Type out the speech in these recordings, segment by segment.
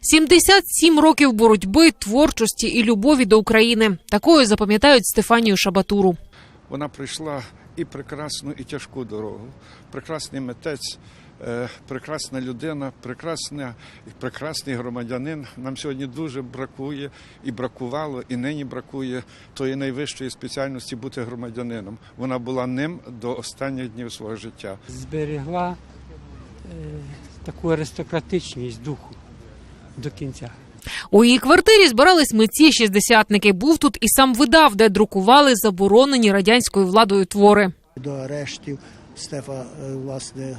77 років боротьби, творчості і любові до України. Такою запам'ятають Стефанію Шабатуру. Вона пройшла і прекрасну, і тяжку дорогу. Прекрасний митець, е, прекрасна людина, прекрасна, прекрасний громадянин. Нам сьогодні дуже бракує і бракувало, і нині бракує тої найвищої спеціальності бути громадянином. Вона була ним до останніх днів свого життя. зберегла таку аристократичність духу до кінця. У її квартирі збирались митці шістдесятники. Був тут і сам видав, де друкували заборонені радянською владою твори. До арештів Стефа е, власне е,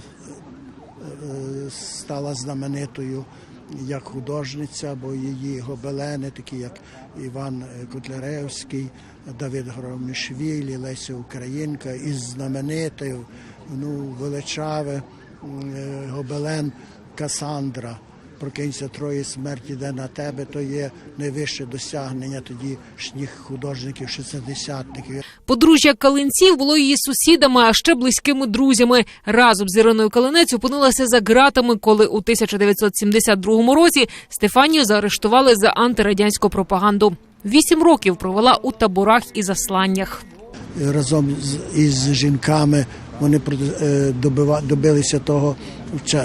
е, стала знаменитою як художниця, бо її гобелени, такі як Іван е, Котляревський, Давид Громішвілі, Леся Українка, і знаменитий, ну, величаве е, гобелен Касандра. Прокинься троє смерті йде на тебе, то є найвище досягнення тодішніх художників, шестидесятників. Подружжя Калинців було її сусідами, а ще близькими друзями. Разом з Іриною Калинець опинилася за ґратами, коли у 1972 році Стефанію заарештували за антирадянську пропаганду. Вісім років провела у таборах і засланнях. Разом з із жінками вони е, добилися того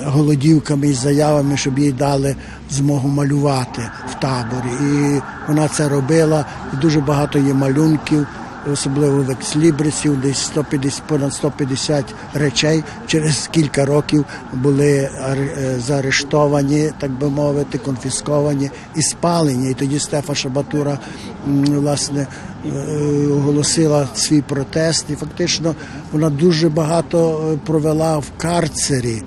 голодівками і заявами, щоб їй дали змогу малювати в таборі. І вона це робила. Дуже багато є малюнків, особливо в екслібрисів, десь 150, понад 150 речей через кілька років були е, заарештовані, так би мовити, конфісковані і спалені. І тоді Стефа Шабатура власне е, оголосила свій протест, і фактично вона дуже багато е, провела в карцері.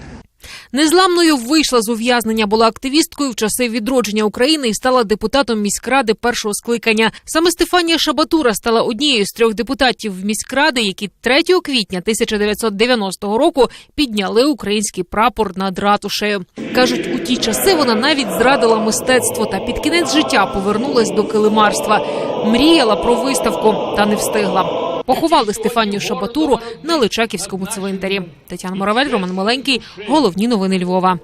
Незламною вийшла з ув'язнення, була активісткою в часи відродження України і стала депутатом міськради першого скликання. Саме Стефанія Шабатура стала однією з трьох депутатів міськради, які 3 квітня 1990 року підняли український прапор над ратушею. кажуть, у ті часи вона навіть зрадила мистецтво та під кінець життя повернулась до килимарства. Мріяла про виставку та не встигла. Поховали Стефанію Шабатуру на Личаківському цвинтарі. Тетяна Моравель, Роман Маленький. Головні новини Львова.